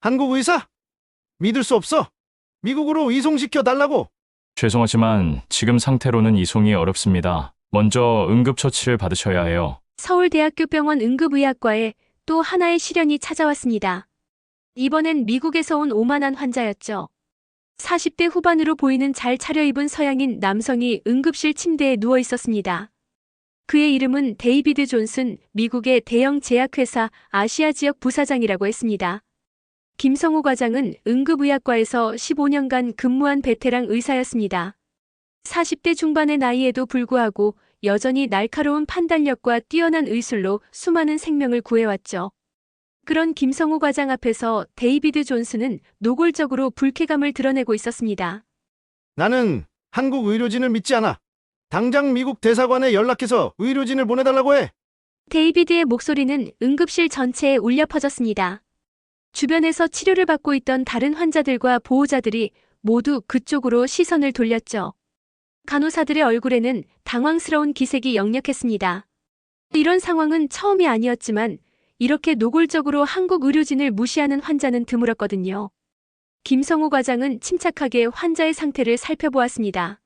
한국 의사? 믿을 수 없어. 미국으로 이송시켜 달라고. 죄송하지만 지금 상태로는 이송이 어렵습니다. 먼저 응급처치를 받으셔야 해요. 서울대학교 병원 응급의학과에 또 하나의 시련이 찾아왔습니다. 이번엔 미국에서 온 오만한 환자였죠. 40대 후반으로 보이는 잘 차려입은 서양인 남성이 응급실 침대에 누워 있었습니다. 그의 이름은 데이비드 존슨, 미국의 대형 제약회사 아시아 지역 부사장이라고 했습니다. 김성호 과장은 응급의학과에서 15년간 근무한 베테랑 의사였습니다. 40대 중반의 나이에도 불구하고 여전히 날카로운 판단력과 뛰어난 의술로 수많은 생명을 구해왔죠. 그런 김성우 과장 앞에서 데이비드 존슨은 노골적으로 불쾌감을 드러내고 있었습니다. 나는 한국 의료진을 믿지 않아. 당장 미국 대사관에 연락해서 의료진을 보내달라고 해. 데이비드의 목소리는 응급실 전체에 울려 퍼졌습니다. 주변에서 치료를 받고 있던 다른 환자들과 보호자들이 모두 그쪽으로 시선을 돌렸죠. 간호사들의 얼굴에는 당황스러운 기색이 역력했습니다. 이런 상황은 처음이 아니었지만 이렇게 노골적으로 한국 의료진을 무시하는 환자는 드물었거든요. 김성우 과장은 침착하게 환자의 상태를 살펴보았습니다.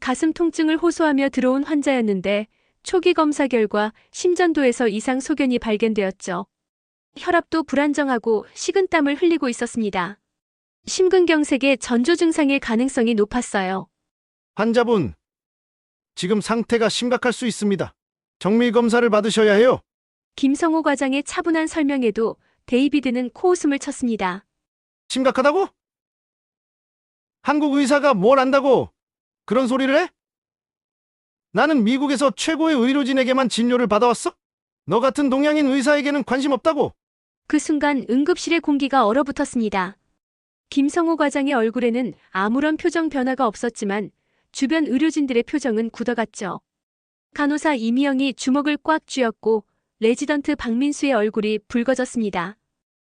가슴 통증을 호소하며 들어온 환자였는데 초기 검사 결과 심전도에서 이상 소견이 발견되었죠. 혈압도 불안정하고 식은땀을 흘리고 있었습니다. 심근경색의 전조 증상일 가능성이 높았어요. 환자분, 지금 상태가 심각할 수 있습니다. 정밀 검사를 받으셔야 해요. 김성호 과장의 차분한 설명에도 데이비드는 코웃음을 쳤습니다. 심각하다고? 한국 의사가 뭘 안다고 그런 소리를 해? 나는 미국에서 최고의 의료진에게만 진료를 받아왔어? 너 같은 동양인 의사에게는 관심 없다고. 그 순간 응급실의 공기가 얼어붙었습니다. 김성호 과장의 얼굴에는 아무런 표정 변화가 없었지만 주변 의료진들의 표정은 굳어갔죠. 간호사 이미영이 주먹을 꽉 쥐었고 레지던트 박민수의 얼굴이 붉어졌습니다.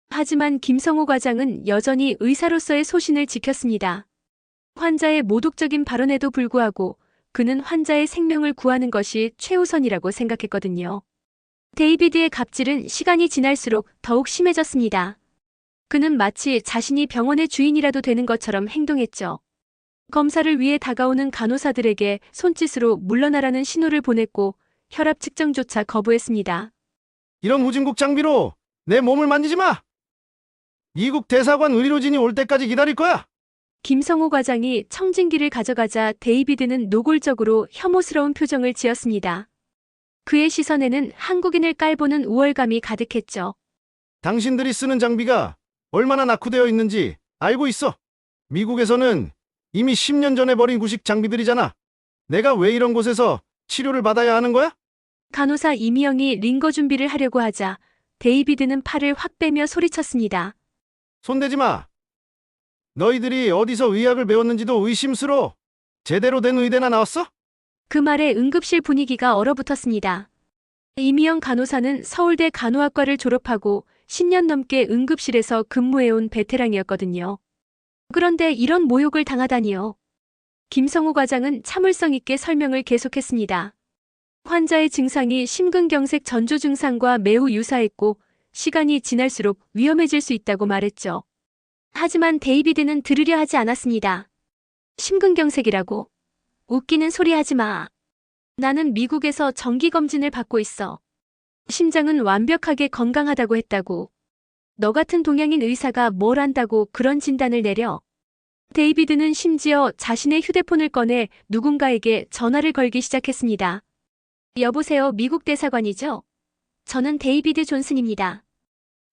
하지만 김성호 과장은 여전히 의사로서의 소신을 지켰습니다. 환자의 모독적인 발언에도 불구하고 그는 환자의 생명을 구하는 것이 최우선이라고 생각했거든요. 데이비드의 갑질은 시간이 지날수록 더욱 심해졌습니다. 그는 마치 자신이 병원의 주인이라도 되는 것처럼 행동했죠. 검사를 위해 다가오는 간호사들에게 손짓으로 물러나라는 신호를 보냈고 혈압 측정조차 거부했습니다. 이런 후진국 장비로 내 몸을 만지지 마. 미국 대사관 의료진이 올 때까지 기다릴 거야. 김성호 과장이 청진기를 가져가자 데이비드는 노골적으로 혐오스러운 표정을 지었습니다. 그의 시선에는 한국인을 깔보는 우월감이 가득했죠. 당신들이 쓰는 장비가 얼마나 낙후되어 있는지 알고 있어. 미국에서는 이미 10년 전에 버린 구식 장비들이잖아. 내가 왜 이런 곳에서 치료를 받아야 하는 거야? 간호사 이미영이 링거 준비를 하려고 하자 데이비드는 팔을 확 빼며 소리쳤습니다. 손대지 마. 너희들이 어디서 의학을 배웠는지도 의심스러워. 제대로 된 의대나 나왔어? 그 말에 응급실 분위기가 얼어붙었습니다. 이미영 간호사는 서울대 간호학과를 졸업하고 10년 넘게 응급실에서 근무해온 베테랑이었거든요. 그런데 이런 모욕을 당하다니요. 김성우 과장은 참을성 있게 설명을 계속했습니다. 환자의 증상이 심근경색 전조 증상과 매우 유사했고 시간이 지날수록 위험해질 수 있다고 말했죠. 하지만 데이비드는 들으려 하지 않았습니다. 심근경색이라고. 웃기는 소리 하지 마. 나는 미국에서 정기검진을 받고 있어. 심장은 완벽하게 건강하다고 했다고. 너 같은 동양인 의사가 뭘 안다고 그런 진단을 내려. 데이비드는 심지어 자신의 휴대폰을 꺼내 누군가에게 전화를 걸기 시작했습니다. 여보세요, 미국 대사관이죠? 저는 데이비드 존슨입니다.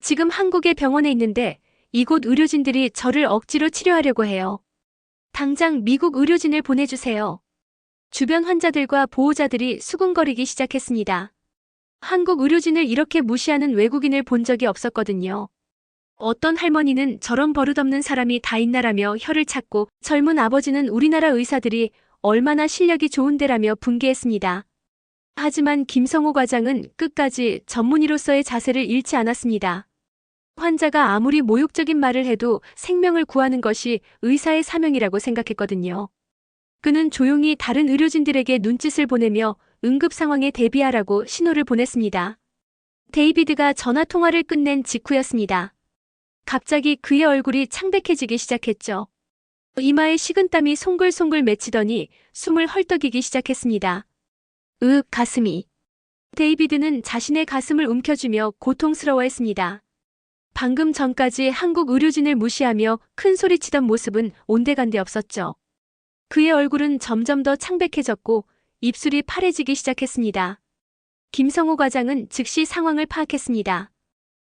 지금 한국의 병원에 있는데 이곳 의료진들이 저를 억지로 치료하려고 해요. 당장 미국 의료진을 보내주세요. 주변 환자들과 보호자들이 수군거리기 시작했습니다. 한국 의료진을 이렇게 무시하는 외국인을 본 적이 없었거든요. 어떤 할머니는 저런 버릇없는 사람이 다 있나라며 혀를 찾고 젊은 아버지는 우리나라 의사들이 얼마나 실력이 좋은데라며 분개했습니다. 하지만 김성호 과장은 끝까지 전문의로서의 자세를 잃지 않았습니다. 환자가 아무리 모욕적인 말을 해도 생명을 구하는 것이 의사의 사명이라고 생각했거든요. 그는 조용히 다른 의료진들에게 눈짓을 보내며 응급 상황에 대비하라고 신호를 보냈습니다. 데이비드가 전화 통화를 끝낸 직후였습니다. 갑자기 그의 얼굴이 창백해지기 시작했죠. 이마에 식은땀이 송글송글 맺히더니 숨을 헐떡이기 시작했습니다. 으, 가슴이. 데이비드는 자신의 가슴을 움켜쥐며 고통스러워했습니다. 방금 전까지 한국 의료진을 무시하며 큰 소리치던 모습은 온데간데 없었죠. 그의 얼굴은 점점 더 창백해졌고 입술이 파래지기 시작했습니다. 김성호 과장은 즉시 상황을 파악했습니다.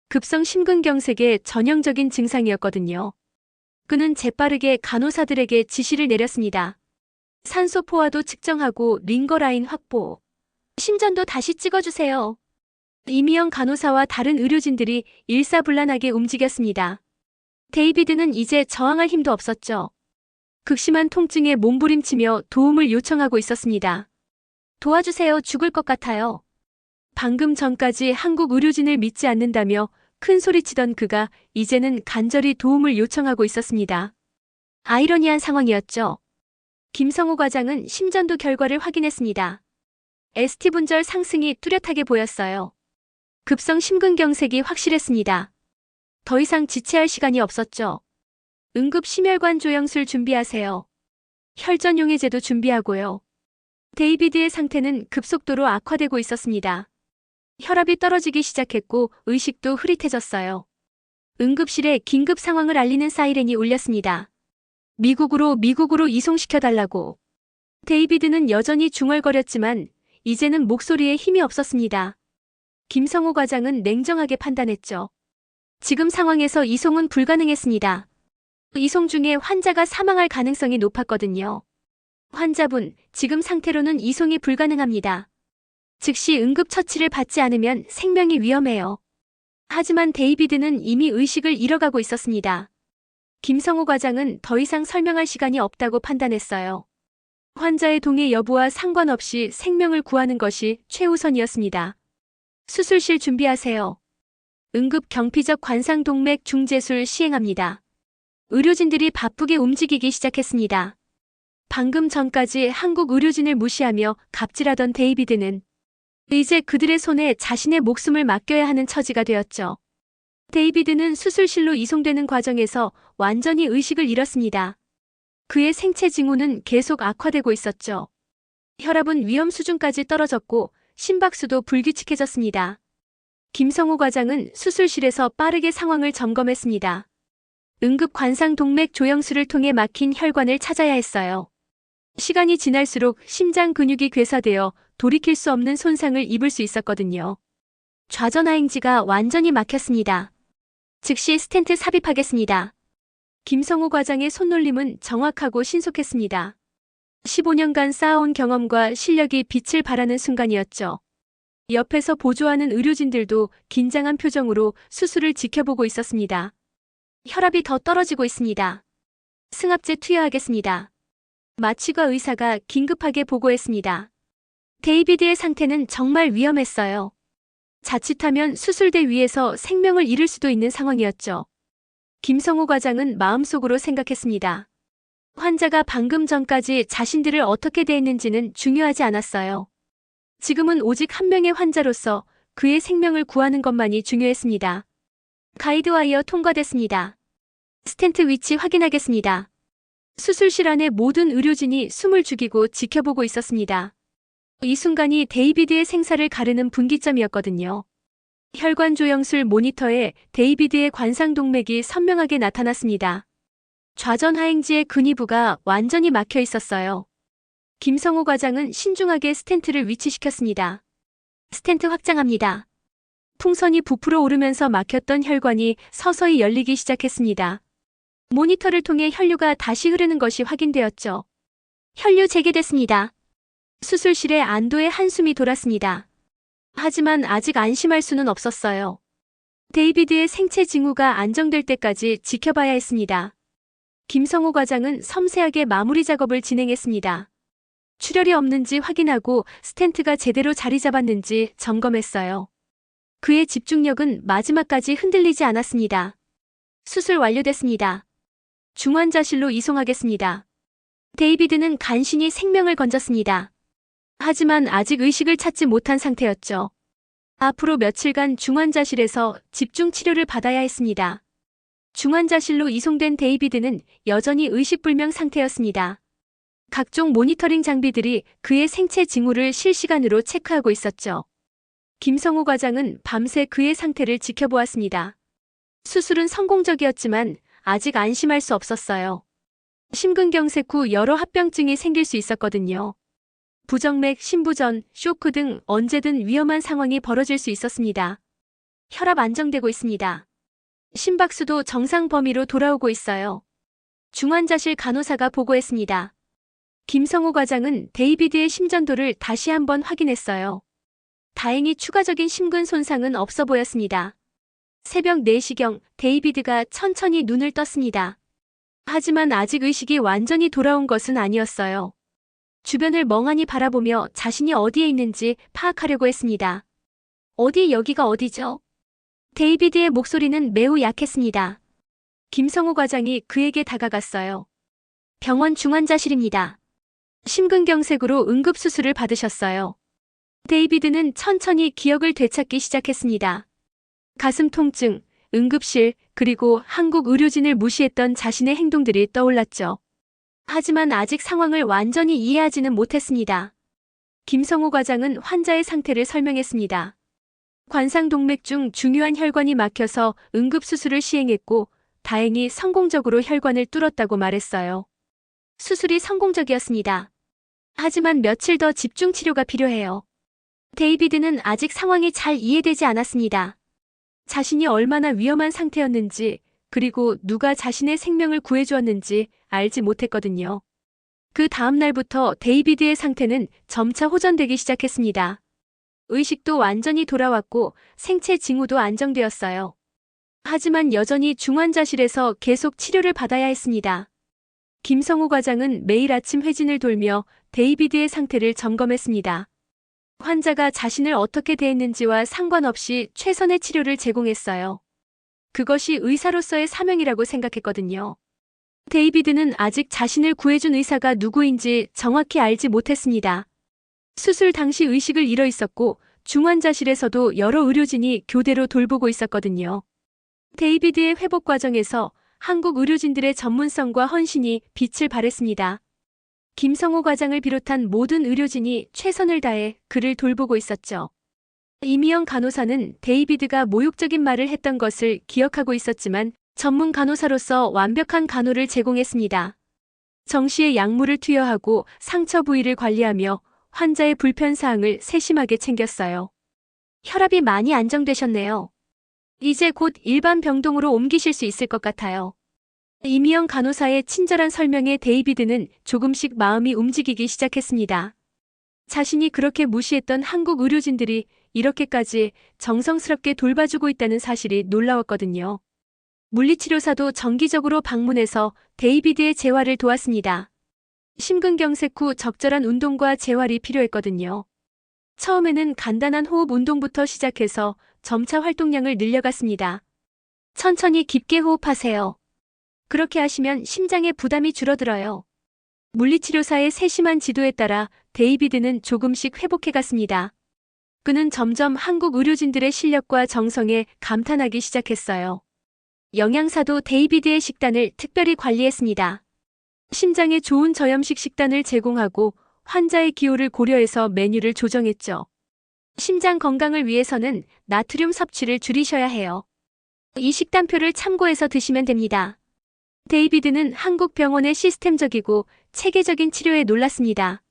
급성 심근경색의 전형적인 증상이었거든요. 그는 재빠르게 간호사들에게 지시를 내렸습니다. 산소 포화도 측정하고 링거 라인 확보. 심전도 다시 찍어주세요. 이미영 간호사와 다른 의료진들이 일사불란하게 움직였습니다. 데이비드는 이제 저항할 힘도 없었죠. 극심한 통증에 몸부림치며 도움을 요청하고 있었습니다. 도와주세요. 죽을 것 같아요. 방금 전까지 한국 의료진을 믿지 않는다며 큰 소리치던 그가 이제는 간절히 도움을 요청하고 있었습니다. 아이러니한 상황이었죠. 김성호 과장은 심전도 결과를 확인했습니다. ST 분절 상승이 뚜렷하게 보였어요. 급성 심근경색이 확실했습니다. 더 이상 지체할 시간이 없었죠. 응급 심혈관 조영술 준비하세요. 혈전 용해제도 준비하고요. 데이비드의 상태는 급속도로 악화되고 있었습니다. 혈압이 떨어지기 시작했고 의식도 흐릿해졌어요. 응급실에 긴급 상황을 알리는 사이렌이 울렸습니다. 미국으로 미국으로 이송시켜달라고. 데이비드는 여전히 중얼거렸지만 이제는 목소리에 힘이 없었습니다. 김성호 과장은 냉정하게 판단했죠. 지금 상황에서 이송은 불가능했습니다. 이송 중에 환자가 사망할 가능성이 높았거든요. 환자분, 지금 상태로는 이송이 불가능합니다. 즉시 응급처치를 받지 않으면 생명이 위험해요. 하지만 데이비드는 이미 의식을 잃어가고 있었습니다. 김성호 과장은 더 이상 설명할 시간이 없다고 판단했어요. 환자의 동의 여부와 상관없이 생명을 구하는 것이 최우선이었습니다. 수술실 준비하세요. 응급 경피적 관상동맥 중재술 시행합니다. 의료진들이 바쁘게 움직이기 시작했습니다. 방금 전까지 한국 의료진을 무시하며 갑질하던 데이비드는 이제 그들의 손에 자신의 목숨을 맡겨야 하는 처지가 되었죠. 데이비드는 수술실로 이송되는 과정에서 완전히 의식을 잃었습니다. 그의 생체 징후는 계속 악화되고 있었죠. 혈압은 위험 수준까지 떨어졌고 심박수도 불규칙해졌습니다. 김성호 과장은 수술실에서 빠르게 상황을 점검했습니다. 응급 관상 동맥 조영술을 통해 막힌 혈관을 찾아야 했어요. 시간이 지날수록 심장 근육이 괴사되어 돌이킬 수 없는 손상을 입을 수 있었거든요. 좌전하행지가 완전히 막혔습니다. 즉시 스텐트 삽입하겠습니다. 김성호 과장의 손놀림은 정확하고 신속했습니다. 15년간 쌓아온 경험과 실력이 빛을 발하는 순간이었죠. 옆에서 보조하는 의료진들도 긴장한 표정으로 수술을 지켜보고 있었습니다. 혈압이 더 떨어지고 있습니다. 승합제 투여하겠습니다. 마취과 의사가 긴급하게 보고했습니다. 데이비드의 상태는 정말 위험했어요. 자칫하면 수술대 위에서 생명을 잃을 수도 있는 상황이었죠. 김성호 과장은 마음속으로 생각했습니다. 환자가 방금 전까지 자신들을 어떻게 대했는지는 중요하지 않았어요. 지금은 오직 한 명의 환자로서 그의 생명을 구하는 것만이 중요했습니다. 가이드와이어 통과됐습니다. 스텐트 위치 확인하겠습니다. 수술실 안의 모든 의료진이 숨을 죽이고 지켜보고 있었습니다. 이 순간이 데이비드의 생사를 가르는 분기점이었거든요. 혈관 조영술 모니터에 데이비드의 관상동맥이 선명하게 나타났습니다. 좌전 하행지의 근위부가 완전히 막혀 있었어요. 김성호 과장은 신중하게 스텐트를 위치시켰습니다. 스텐트 확장합니다. 풍선이 부풀어 오르면서 막혔던 혈관이 서서히 열리기 시작했습니다. 모니터를 통해 혈류가 다시 흐르는 것이 확인되었죠. 혈류 재개됐습니다. 수술실에 안도의 한숨이 돌았습니다. 하지만 아직 안심할 수는 없었어요. 데이비드의 생체 징후가 안정될 때까지 지켜봐야 했습니다. 김성호 과장은 섬세하게 마무리 작업을 진행했습니다. 출혈이 없는지 확인하고 스텐트가 제대로 자리 잡았는지 점검했어요. 그의 집중력은 마지막까지 흔들리지 않았습니다. 수술 완료됐습니다. 중환자실로 이송하겠습니다. 데이비드는 간신히 생명을 건졌습니다. 하지만 아직 의식을 찾지 못한 상태였죠. 앞으로 며칠간 중환자실에서 집중 치료를 받아야 했습니다. 중환자실로 이송된 데이비드는 여전히 의식불명 상태였습니다. 각종 모니터링 장비들이 그의 생체 징후를 실시간으로 체크하고 있었죠. 김성호 과장은 밤새 그의 상태를 지켜보았습니다. 수술은 성공적이었지만 아직 안심할 수 없었어요. 심근경색 후 여러 합병증이 생길 수 있었거든요. 부정맥, 심부전, 쇼크 등 언제든 위험한 상황이 벌어질 수 있었습니다. 혈압 안정되고 있습니다. 심박수도 정상 범위로 돌아오고 있어요. 중환자실 간호사가 보고했습니다. 김성호 과장은 데이비드의 심전도를 다시 한번 확인했어요. 다행히 추가적인 심근 손상은 없어 보였습니다. 새벽 4시경 데이비드가 천천히 눈을 떴습니다. 하지만 아직 의식이 완전히 돌아온 것은 아니었어요. 주변을 멍하니 바라보며 자신이 어디에 있는지 파악하려고 했습니다. 어디 여기가 어디죠? 데이비드의 목소리는 매우 약했습니다. 김성호 과장이 그에게 다가갔어요. 병원 중환자실입니다. 심근경색으로 응급수술을 받으셨어요. 데이비드는 천천히 기억을 되찾기 시작했습니다. 가슴 통증, 응급실, 그리고 한국 의료진을 무시했던 자신의 행동들이 떠올랐죠. 하지만 아직 상황을 완전히 이해하지는 못했습니다. 김성호 과장은 환자의 상태를 설명했습니다. 관상동맥 중 중요한 혈관이 막혀서 응급수술을 시행했고, 다행히 성공적으로 혈관을 뚫었다고 말했어요. 수술이 성공적이었습니다. 하지만 며칠 더 집중 치료가 필요해요. 데이비드는 아직 상황이 잘 이해되지 않았습니다. 자신이 얼마나 위험한 상태였는지, 그리고 누가 자신의 생명을 구해주었는지 알지 못했거든요. 그 다음 날부터 데이비드의 상태는 점차 호전되기 시작했습니다. 의식도 완전히 돌아왔고 생체 징후도 안정되었어요. 하지만 여전히 중환자실에서 계속 치료를 받아야 했습니다. 김성우 과장은 매일 아침 회진을 돌며 데이비드의 상태를 점검했습니다. 환자가 자신을 어떻게 대했는지와 상관없이 최선의 치료를 제공했어요. 그것이 의사로서의 사명이라고 생각했거든요. 데이비드는 아직 자신을 구해준 의사가 누구인지 정확히 알지 못했습니다. 수술 당시 의식을 잃어 있었고 중환자실에서도 여러 의료진이 교대로 돌보고 있었거든요. 데이비드의 회복 과정에서 한국 의료진들의 전문성과 헌신이 빛을 발했습니다. 김성호 과장을 비롯한 모든 의료진이 최선을 다해 그를 돌보고 있었죠. 이미영 간호사는 데이비드가 모욕적인 말을 했던 것을 기억하고 있었지만 전문 간호사로서 완벽한 간호를 제공했습니다. 정시에 약물을 투여하고 상처 부위를 관리하며 환자의 불편 사항을 세심하게 챙겼어요. 혈압이 많이 안정되셨네요. 이제 곧 일반 병동으로 옮기실 수 있을 것 같아요. 이미영 간호사의 친절한 설명에 데이비드는 조금씩 마음이 움직이기 시작했습니다. 자신이 그렇게 무시했던 한국 의료진들이 이렇게까지 정성스럽게 돌봐주고 있다는 사실이 놀라웠거든요. 물리치료사도 정기적으로 방문해서 데이비드의 재활을 도왔습니다. 심근경색 후 적절한 운동과 재활이 필요했거든요. 처음에는 간단한 호흡 운동부터 시작해서 점차 활동량을 늘려갔습니다. 천천히 깊게 호흡하세요. 그렇게 하시면 심장에 부담이 줄어들어요. 물리치료사의 세심한 지도에 따라 데이비드는 조금씩 회복해갔습니다. 그는 점점 한국 의료진들의 실력과 정성에 감탄하기 시작했어요. 영양사도 데이비드의 식단을 특별히 관리했습니다. 심장에 좋은 저염식 식단을 제공하고 환자의 기호를 고려해서 메뉴를 조정했죠. 심장 건강을 위해서는 나트륨 섭취를 줄이셔야 해요. 이 식단표를 참고해서 드시면 됩니다. 데이비드는 한국 병원의 시스템적이고 체계적인 치료에 놀랐습니다.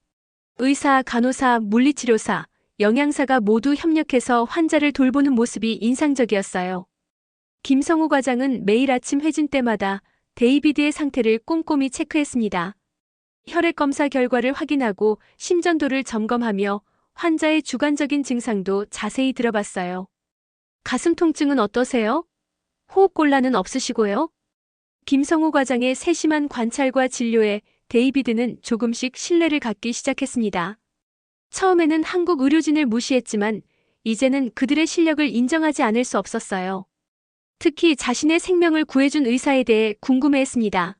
의사, 간호사, 물리치료사, 영양사가 모두 협력해서 환자를 돌보는 모습이 인상적이었어요. 김성우 과장은 매일 아침 회진 때마다 데이비드의 상태를 꼼꼼히 체크했습니다. 혈액 검사 결과를 확인하고 심전도를 점검하며 환자의 주관적인 증상도 자세히 들어봤어요. 가슴 통증은 어떠세요? 호흡곤란은 없으시고요? 김성우 과장의 세심한 관찰과 진료에 데이비드는 조금씩 신뢰를 갖기 시작했습니다. 처음에는 한국 의료진을 무시했지만 이제는 그들의 실력을 인정하지 않을 수 없었어요. 특히 자신의 생명을 구해준 의사에 대해 궁금해했습니다.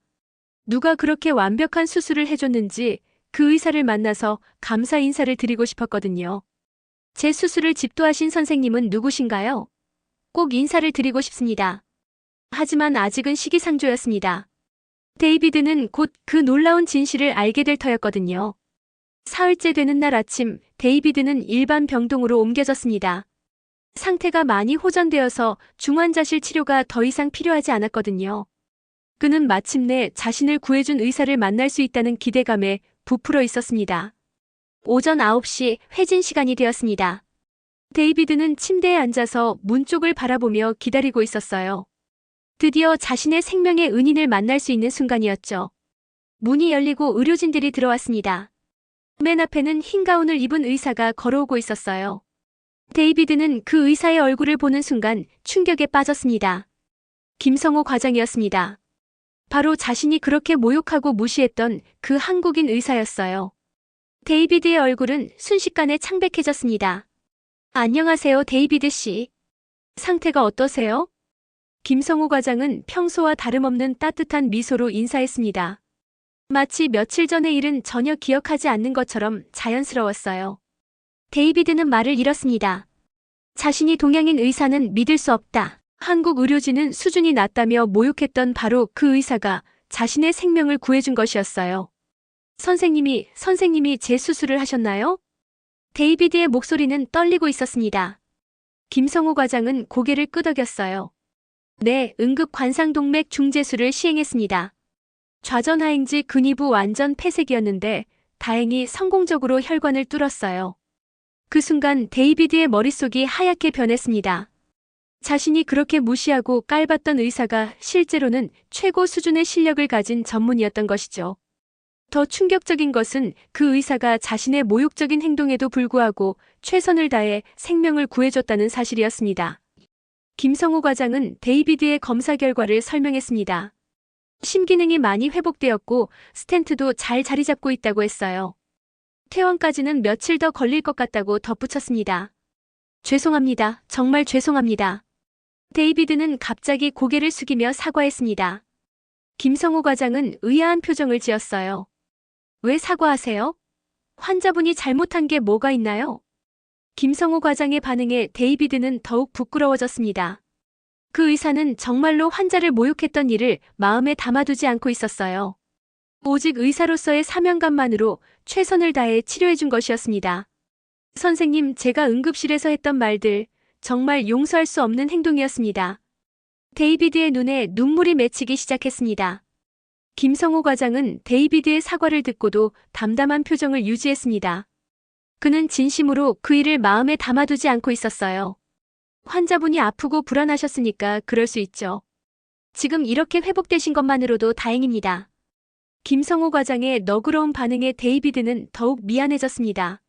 누가 그렇게 완벽한 수술을 해줬는지 그 의사를 만나서 감사 인사를 드리고 싶었거든요. 제 수술을 집도하신 선생님은 누구신가요? 꼭 인사를 드리고 싶습니다. 하지만 아직은 시기상조였습니다. 데이비드는 곧 그 놀라운 진실을 알게 될 터였거든요. 사흘째 되는 날 아침, 데이비드는 일반 병동으로 옮겨졌습니다. 상태가 많이 호전되어서 중환자실 치료가 더 이상 필요하지 않았거든요. 그는 마침내 자신을 구해준 의사를 만날 수 있다는 기대감에 부풀어 있었습니다. 오전 9시 회진 시간이 되었습니다. 데이비드는 침대에 앉아서 문 쪽을 바라보며 기다리고 있었어요. 드디어 자신의 생명의 은인을 만날 수 있는 순간이었죠. 문이 열리고 의료진들이 들어왔습니다. 맨 앞에는 흰 가운을 입은 의사가 걸어오고 있었어요. 데이비드는 그 의사의 얼굴을 보는 순간 충격에 빠졌습니다. 김성호 과장이었습니다. 바로 자신이 그렇게 모욕하고 무시했던 그 한국인 의사였어요. 데이비드의 얼굴은 순식간에 창백해졌습니다. 안녕하세요, 데이비드 씨. 상태가 어떠세요? 김성우 과장은 평소와 다름없는 따뜻한 미소로 인사했습니다. 마치 며칠 전의 일은 전혀 기억하지 않는 것처럼 자연스러웠어요. 데이비드는 말을 잃었습니다. 자신이 동양인 의사는 믿을 수 없다. 한국 의료진은 수준이 낮다며 모욕했던 바로 그 의사가 자신의 생명을 구해준 것이었어요. 선생님이, 선생님이 제 수술을 하셨나요? 데이비드의 목소리는 떨리고 있었습니다. 김성호 과장은 고개를 끄덕였어요. 네, 응급 관상동맥 중재술을 시행했습니다. 좌전하행지 근위부 완전 폐색이었는데 다행히 성공적으로 혈관을 뚫었어요. 그 순간 데이비드의 머릿속이 하얗게 변했습니다. 자신이 그렇게 무시하고 깔봤던 의사가 실제로는 최고 수준의 실력을 가진 전문이었던 것이죠. 더 충격적인 것은 그 의사가 자신의 모욕적인 행동에도 불구하고 최선을 다해 생명을 구해줬다는 사실이었습니다. 김성호 과장은 데이비드의 검사 결과를 설명했습니다. 심기능이 많이 회복되었고 스텐트도 잘 자리 잡고 있다고 했어요. 퇴원까지는 며칠 더 걸릴 것 같다고 덧붙였습니다. 죄송합니다. 정말 죄송합니다. 데이비드는 갑자기 고개를 숙이며 사과했습니다. 김성호 과장은 의아한 표정을 지었어요. 왜 사과하세요? 환자분이 잘못한 게 뭐가 있나요? 김성호 과장의 반응에 데이비드는 더욱 부끄러워졌습니다. 그 의사는 정말로 환자를 모욕했던 일을 마음에 담아두지 않고 있었어요. 오직 의사로서의 사명감만으로 최선을 다해 치료해준 것이었습니다. 선생님, 제가 응급실에서 했던 말들, 정말 용서할 수 없는 행동이었습니다. 데이비드의 눈에 눈물이 맺히기 시작했습니다. 김성호 과장은 데이비드의 사과를 듣고도 담담한 표정을 유지했습니다. 그는 진심으로 그 일을 마음에 담아두지 않고 있었어요. 환자분이 아프고 불안하셨으니까 그럴 수 있죠. 지금 이렇게 회복되신 것만으로도 다행입니다. 김성호 과장의 너그러운 반응에 데이비드는 더욱 미안해졌습니다.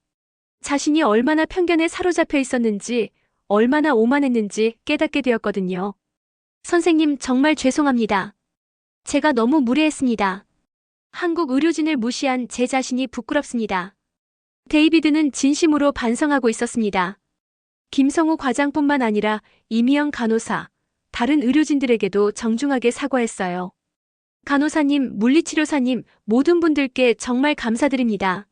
자신이 얼마나 편견에 사로잡혀 있었는지, 얼마나 오만했는지 깨닫게 되었거든요. 선생님, 정말 죄송합니다. 제가 너무 무례했습니다. 한국 의료진을 무시한 제 자신이 부끄럽습니다. 데이비드는 진심으로 반성하고 있었습니다. 김성우 과장뿐만 아니라 이미영 간호사, 다른 의료진들에게도 정중하게 사과했어요. 간호사님, 물리치료사님, 모든 분들께 정말 감사드립니다.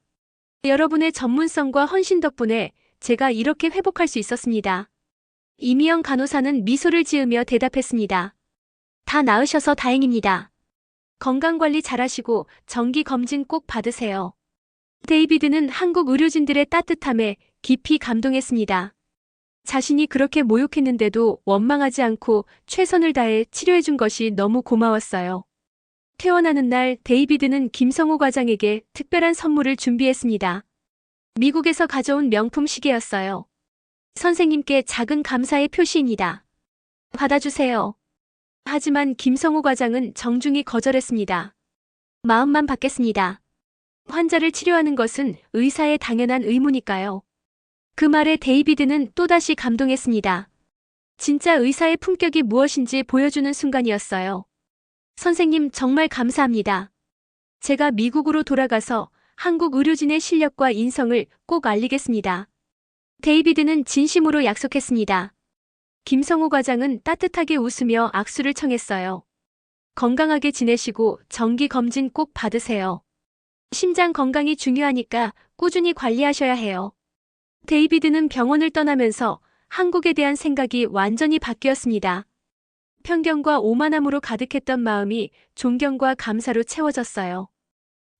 여러분의 전문성과 헌신 덕분에 제가 이렇게 회복할 수 있었습니다. 이미영 간호사는 미소를 지으며 대답했습니다. 다 나으셔서 다행입니다. 건강관리 잘하시고 정기 검진 꼭 받으세요. 데이비드는 한국 의료진들의 따뜻함에 깊이 감동했습니다. 자신이 그렇게 모욕했는데도 원망하지 않고 최선을 다해 치료해준 것이 너무 고마웠어요. 퇴원하는 날 데이비드는 김성호 과장에게 특별한 선물을 준비했습니다. 미국에서 가져온 명품 시계였어요. 선생님께 작은 감사의 표시입니다. 받아주세요. 하지만 김성호 과장은 정중히 거절했습니다. 마음만 받겠습니다. 환자를 치료하는 것은 의사의 당연한 의무니까요. 그 말에 데이비드는 또다시 감동했습니다. 진짜 의사의 품격이 무엇인지 보여주는 순간이었어요. 선생님 정말 감사합니다. 제가 미국으로 돌아가서 한국 의료진의 실력과 인성을 꼭 알리겠습니다. 데이비드는 진심으로 약속했습니다. 김성호 과장은 따뜻하게 웃으며 악수를 청했어요. 건강하게 지내시고 정기 검진 꼭 받으세요. 심장 건강이 중요하니까 꾸준히 관리하셔야 해요. 데이비드는 병원을 떠나면서 한국에 대한 생각이 완전히 바뀌었습니다. 편견과 오만함으로 가득했던 마음이 존경과 감사로 채워졌어요.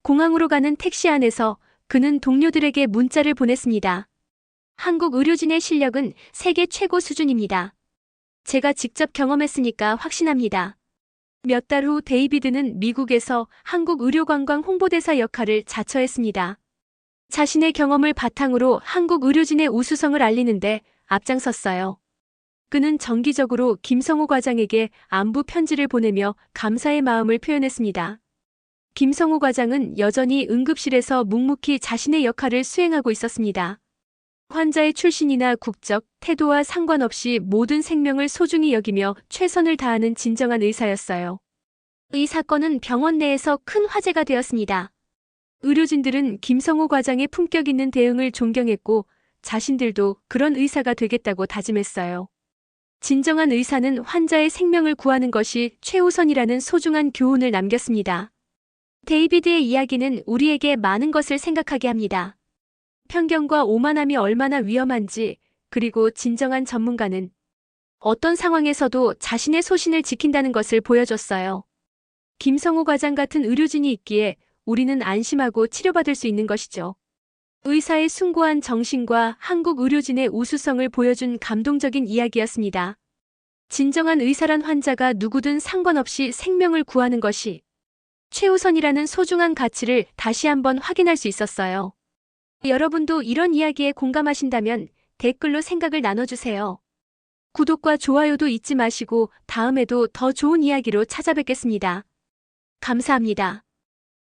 공항으로 가는 택시 안에서 그는 동료들에게 문자를 보냈습니다. 한국 의료진의 실력은 세계 최고 수준입니다. 제가 직접 경험했으니까 확신합니다. 몇 달 후 데이비드는 미국에서 한국 의료관광 홍보대사 역할을 자처했습니다. 자신의 경험을 바탕으로 한국 의료진의 우수성을 알리는데 앞장섰어요. 그는 정기적으로 김성호 과장에게 안부 편지를 보내며 감사의 마음을 표현했습니다. 김성호 과장은 여전히 응급실에서 묵묵히 자신의 역할을 수행하고 있었습니다. 환자의 출신이나 국적, 태도와 상관없이 모든 생명을 소중히 여기며 최선을 다하는 진정한 의사였어요. 이 사건은 병원 내에서 큰 화제가 되었습니다. 의료진들은 김성호 과장의 품격 있는 대응을 존경했고 자신들도 그런 의사가 되겠다고 다짐했어요. 진정한 의사는 환자의 생명을 구하는 것이 최우선이라는 소중한 교훈을 남겼습니다. 데이비드의 이야기는 우리에게 많은 것을 생각하게 합니다. 편견과 오만함이 얼마나 위험한지, 그리고 진정한 전문가는 어떤 상황에서도 자신의 소신을 지킨다는 것을 보여줬어요. 김성호 과장 같은 의료진이 있기에 우리는 안심하고 치료받을 수 있는 것이죠. 의사의 숭고한 정신과 한국 의료진의 우수성을 보여준 감동적인 이야기였습니다. 진정한 의사란 환자가 누구든 상관없이 생명을 구하는 것이 최우선이라는 소중한 가치를 다시 한번 확인할 수 있었어요. 여러분도 이런 이야기에 공감하신다면 댓글로 생각을 나눠주세요. 구독과 좋아요도 잊지 마시고 다음에도 더 좋은 이야기로 찾아뵙겠습니다. 감사합니다.